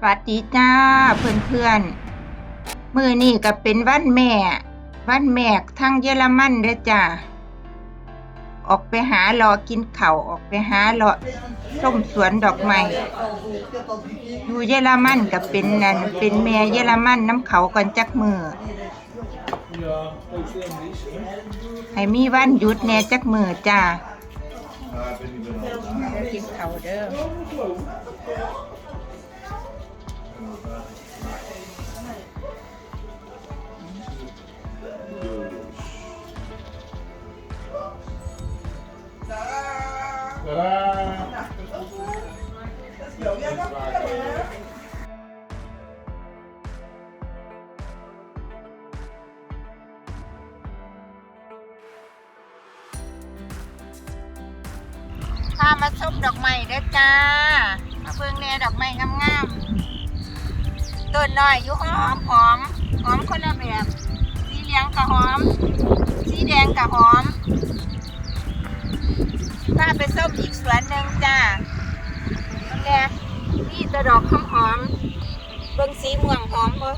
สวัสดีจ้าเพื่อนเพื่อนมือนี่ก็เป็นวันแม่ วันแม่ทั้งเยอรมันเด้อจ้าออกไปหารอกินเข้าออกไปหารอส้มสวนดอกไม้อยู่เยอรมันก็เป็นนั่นเป็นแม่เยอรมันน้ำเขาก่อนจักมือให้มีวันหยุดแน่จักมือจ้ากินเข้าเด้อ พามาชมดอกไม้เด้อจ้า มาเบิ่งแน่ดอกไม้งามๆต้นน้อยอยู่หอมหอมหอมคนละแบบ สีเหลืองก็หอม สีแดงก็หอมพาไปส้มอีกสวนหนึ่งจ้าตรงแรกนี่ตัวดอกหอมหอมเบิ่งสีม่วงหอมบ่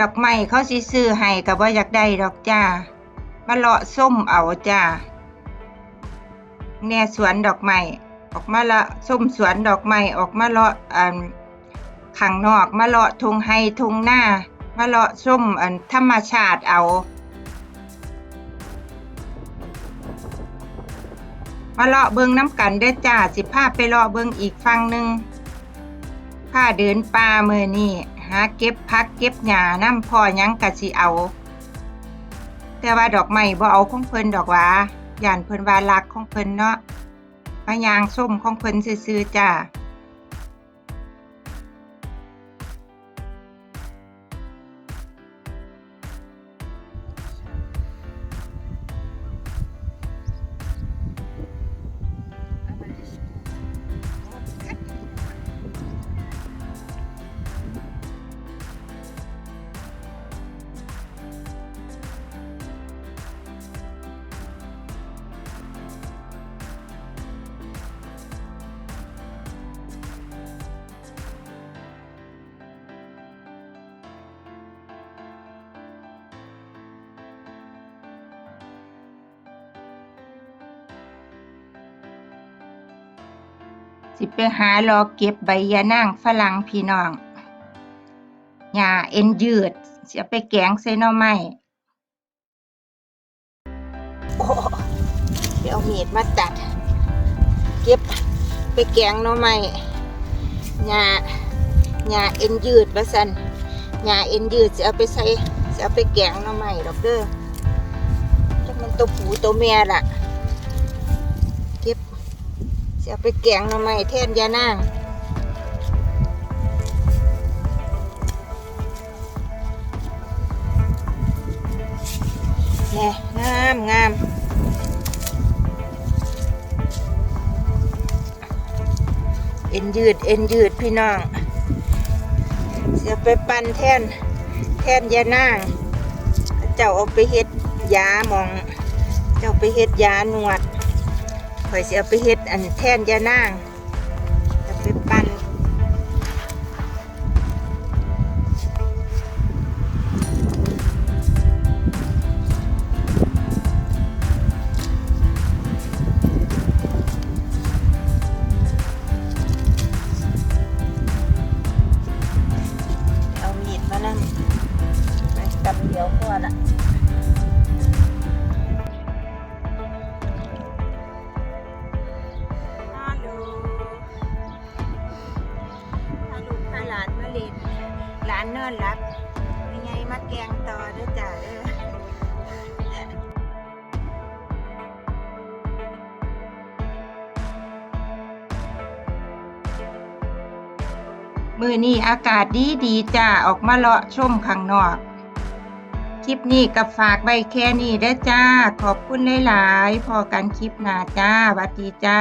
ดอกไม้เขาสิซื้อให้ก็บ่อยากได้ดอกจ้ามาเลาะส้มเอาจ้าแน่สวนดอกไม้ออกมาละส้มสวนดอกไม้ออกมาเลาะอันข้างนอกมาเลาะทงไฮทงหน้ามาเลาะส้มอันธรรมชาติเอา มาเลาะเบิงน้ำกันเด้อจ้าสิพาไปเลาะเบิงอีกฝั่งหนึ่งพาเดินป่าเมื่อนี่ หาเก็บพักเก็บหญ้าน้ำพ่อยังกะสิเอา แต่ว่าดอกไม้บ่เอาของเพิ่นดอกว่าย่านเพิ่นว่ารักของเพิ่นเนาะมายางส้มของเพิ่นซื่อๆจ้า สิไปหารอเก็บใบยะนางฝรั่งพี่น้องหญ้าเอ็นยืดสิเอาไปแกงใส่หน่อไม้เดี๋ยวเอามีดมาตัด เก็บไปแกงหน่อไม้หญ้าหญ้าเอ็นยืดว่าซั่นหญ้าเอ็นยืดสิเอาไปใส่สิเอาไปแกงหน่อไม้ดอกเด้อจักมันตัวผูตัวแม่ล่ะ เก็บ จะเอาไปแกงหน่อไม้แทนยานางแน่งามงามเอ็นยืดเอ็นยืดพี่น้องจะไปปั่นแทนแทนยานาง เจ้าเอาไปเฮ็ดยาหมอง เจ้าไปเฮ็ดยาหนวด ข่อยสิเอาไปเฮ็ดอันแทนยานางานนอนหลับไม่ไงมาแกงต่อด้อจ้าเด้อมือนี้อากาศดีดีจ้าออกมาเลาะชมข้างนอก คลิปนี้ก็ฝากไว้แค่นี้เด้จ้า ขอบคุณหลายๆพอกันคลิปหน้าจ้าหวัดดีจ้า